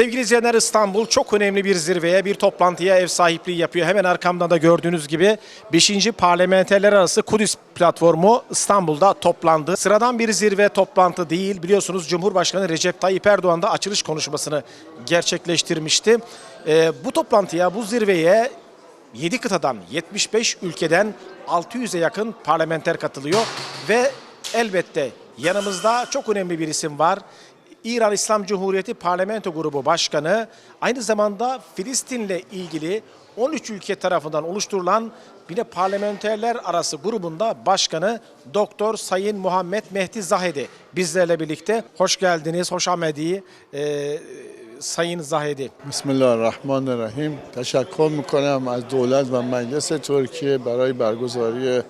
Sevgili izleyenler İstanbul çok önemli bir zirveye, bir toplantıya ev sahipliği yapıyor. Hemen arkamda da gördüğünüz gibi 5. Parlamenterler Arası Kudüs Platformu İstanbul'da toplandı. Sıradan bir zirve toplantı değil. Biliyorsunuz Cumhurbaşkanı Recep Tayyip Erdoğan da açılış konuşmasını gerçekleştirmişti. Ee, bu toplantıya, bu zirveye 7 kıtadan 75 ülkeden 600'e yakın parlamenter katılıyor ve elbette yanımızda çok önemli bir isim var. İran İslam Cumhuriyeti Parlamento Grubu Başkanı aynı zamanda Filistin'le ilgili 13 ülke tarafından oluşturulan bir de parlamenterler arası grubunda başkanı Doktor Sayın Muhammed Mehdi Zahedi bizlerle birlikte. Hoş geldiniz, hoş amedi e, Sayın Zahedi. بسم الله الرحمن الرحیم تشکر میکنم از دولت و مجلس ترکیه برای برگزاری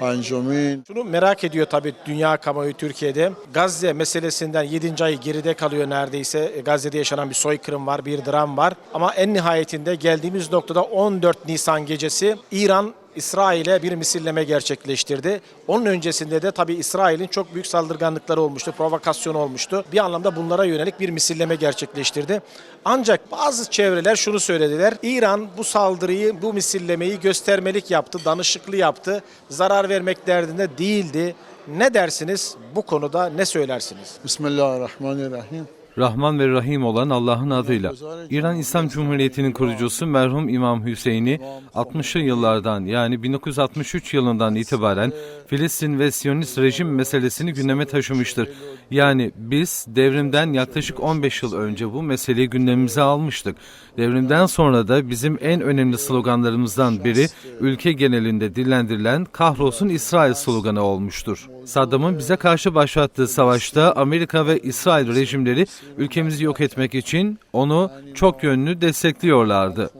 panjomin. Şunu merak ediyor tabii dünya kamuoyu Türkiye'de. Gazze meselesinden 7. ay geride kalıyor neredeyse. E, Gazze'de yaşanan bir soykırım var, bir dram var. Ama en nihayetinde geldiğimiz noktada 14 Nisan gecesi İran İsrail'e bir misilleme gerçekleştirdi. Onun öncesinde de tabii İsrail'in çok büyük saldırganlıkları olmuştu, provokasyonu olmuştu. Bir anlamda bunlara yönelik bir misilleme gerçekleştirdi. Ancak bazı çevreler şunu söylediler. İran bu saldırıyı, bu misillemeyi göstermelik yaptı, danışıklı yaptı. Zarar vermek derdinde değildi. Ne dersiniz bu konuda ne söylersiniz? Bismillahirrahmanirrahim. Rahman ve Rahim olan Allah'ın adıyla. İran İslam Cumhuriyeti'nin kurucusu merhum İmam Hüseyin'i 60'lı yıllardan yani 1963 yılından itibaren Filistin ve Siyonist rejim meselesini gündeme taşımıştır. Yani biz devrimden yaklaşık 15 yıl önce bu meseleyi gündemimize almıştık. Devrimden sonra da bizim en önemli sloganlarımızdan biri ülke genelinde dillendirilen kahrolsun İsrail sloganı olmuştur. Saddam'ın bize karşı başlattığı savaşta Amerika ve İsrail rejimleri ülkemizi yok etmek için onu çok yönlü destekliyorlardı.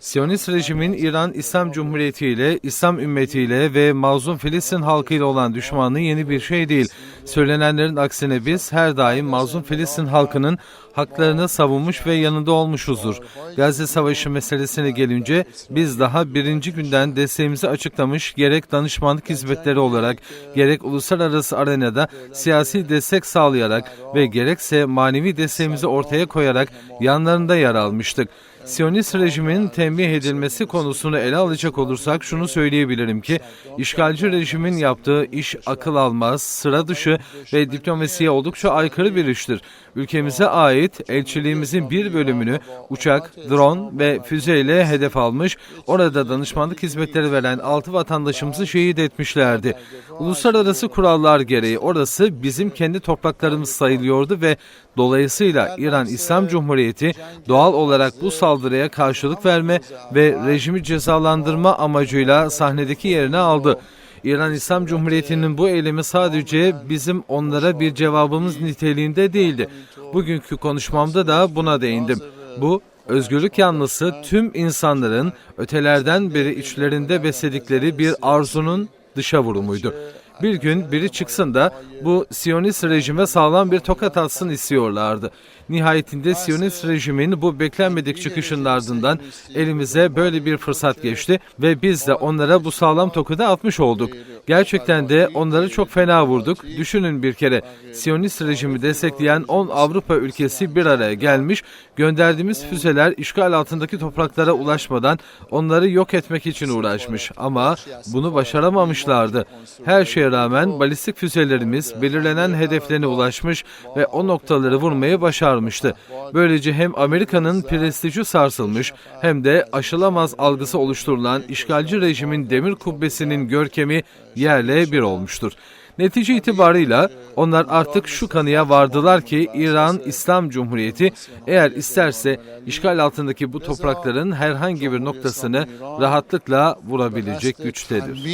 Siyonist rejimin İran İslam Cumhuriyeti ile, İslam ümmetiyle ve mazlum Filistin halkıyla olan düşmanlığı yeni bir şey değil. Söylenenlerin aksine biz her daim mazlum Filistin halkının haklarını savunmuş ve yanında olmuşuzdur. Gazze Savaşı meselesine gelince biz daha birinci günden desteğimizi açıklamış gerek danışmanlık hizmetleri olarak gerek uluslararası arenada siyasi destek sağlayarak ve gerekse manevi desteğimizi ortaya koyarak yanlarında yer almıştık. Siyonist rejimin tembih edilmesi konusunu ele alacak olursak şunu söyleyebilirim ki işgalci rejimin yaptığı iş akıl almaz, sıra dışı ve diplomasiye oldukça aykırı bir iştir. Ülkemize ait elçiliğimizin bir bölümünü uçak, drone ve füzeyle hedef almış, orada danışmanlık hizmetleri veren 6 vatandaşımızı şehit etmişlerdi. Uluslararası kurallar gereği orası bizim kendi topraklarımız sayılıyordu ve dolayısıyla İran İslam Cumhuriyeti doğal olarak bu saldırıya karşılık verme ve rejimi cezalandırma amacıyla sahnedeki yerini aldı. İran İslam Cumhuriyeti'nin bu eylemi sadece bizim onlara bir cevabımız niteliğinde değildi. Bugünkü konuşmamda da buna değindim. Bu özgürlük yanlısı tüm insanların ötelerden beri içlerinde besledikleri bir arzunun dışa vurumuydu. Bir gün biri çıksın da bu Siyonist rejime sağlam bir tokat atsın istiyorlardı. Nihayetinde Siyonist rejimin bu beklenmedik çıkışının ardından elimize böyle bir fırsat geçti ve biz de onlara bu sağlam tokadı atmış olduk. Gerçekten de onları çok fena vurduk. Düşünün bir kere Siyonist rejimi destekleyen 10 Avrupa ülkesi bir araya gelmiş, gönderdiğimiz füzeler işgal altındaki topraklara ulaşmadan onları yok etmek için uğraşmış. Ama bunu başaramamışlardı. Her şeye rağmen balistik füzelerimiz belirlenen hedeflerine ulaşmış ve o noktaları vurmayı başarmıştı. Böylece hem Amerika'nın prestiji sarsılmış hem de aşılamaz algısı oluşturulan işgalci rejimin demir kubbesinin görkemi yerle bir olmuştur. Netice itibarıyla onlar artık şu kanıya vardılar ki İran İslam Cumhuriyeti eğer isterse işgal altındaki bu toprakların herhangi bir noktasını rahatlıkla vurabilecek güçtedir.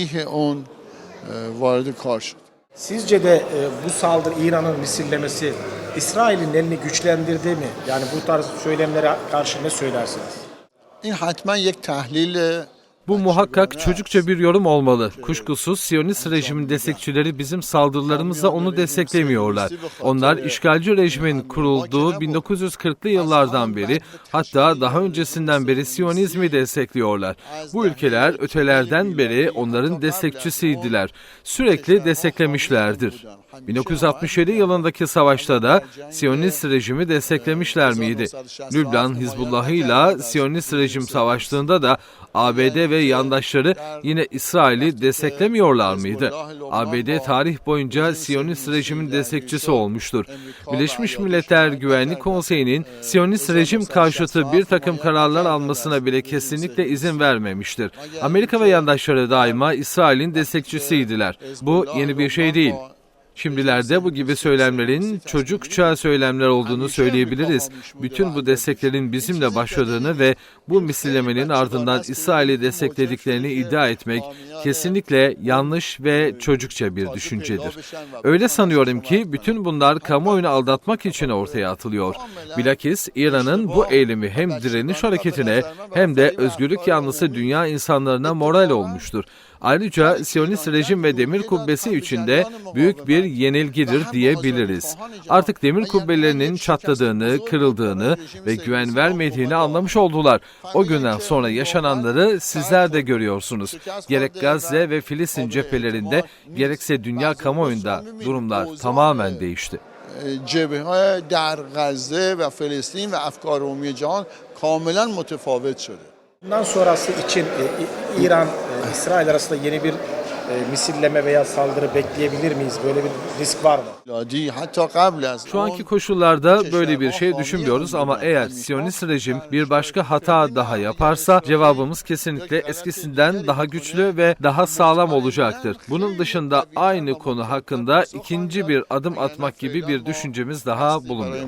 Sizce de e, bu saldırı İran'ın misillemesi İsrail'in elini güçlendirdi mi? Yani bu tarz söylemlere karşı ne söylersiniz? İn hatmen yek tahlil bu muhakkak çocukça bir yorum olmalı. Kuşkusuz Siyonist rejimin destekçileri bizim saldırılarımızla onu desteklemiyorlar. Onlar işgalci rejimin kurulduğu 1940'lı yıllardan beri hatta daha öncesinden beri Siyonizmi destekliyorlar. Bu ülkeler ötelerden beri onların destekçisiydiler. Sürekli desteklemişlerdir. 1967 yılındaki savaşta da Siyonist rejimi desteklemişler miydi? Lübnan Hizbullah'ıyla Siyonist rejim savaştığında da ABD ve yandaşları yine İsrail'i desteklemiyorlar mıydı? ABD tarih boyunca Siyonist rejimin destekçisi olmuştur. Birleşmiş Milletler Güvenlik Konseyi'nin Siyonist rejim karşıtı bir takım kararlar almasına bile kesinlikle izin vermemiştir. Amerika ve yandaşları daima İsrail'in destekçisiydiler. Bu yeni bir şey değil. Şimdilerde bu gibi söylemlerin çocukça söylemler olduğunu söyleyebiliriz. Bütün bu desteklerin bizimle başladığını ve bu misillemenin ardından İsrail'i desteklediklerini iddia etmek kesinlikle yanlış ve çocukça bir düşüncedir. Öyle sanıyorum ki bütün bunlar kamuoyunu aldatmak için ortaya atılıyor. Bilakis İran'ın bu eylemi hem direniş hareketine hem de özgürlük yanlısı dünya insanlarına moral olmuştur. Ayrıca Siyonist rejim ve demir kubbesi içinde büyük bir yenilgidir diyebiliriz. Artık demir kubbelerinin çatladığını, kırıldığını ve güven vermediğini anlamış oldular. O günden sonra yaşananları sizler de görüyorsunuz. Gerek Gazze ve Filistin cephelerinde gerekse dünya kamuoyunda durumlar tamamen değişti. جبه های در غزه و فلسطین و افکار عمومی جهان کاملا متفاوت شده Bundan sonrası için e, İran, e, İsrail arasında yeni bir e, misilleme veya saldırı bekleyebilir miyiz? Böyle bir risk var mı? Şu anki koşullarda böyle bir şey düşünmüyoruz ama eğer Siyonist rejim bir başka hata daha yaparsa cevabımız kesinlikle eskisinden daha güçlü ve daha sağlam olacaktır. Bunun dışında aynı konu hakkında ikinci bir adım atmak gibi bir düşüncemiz daha bulunuyor.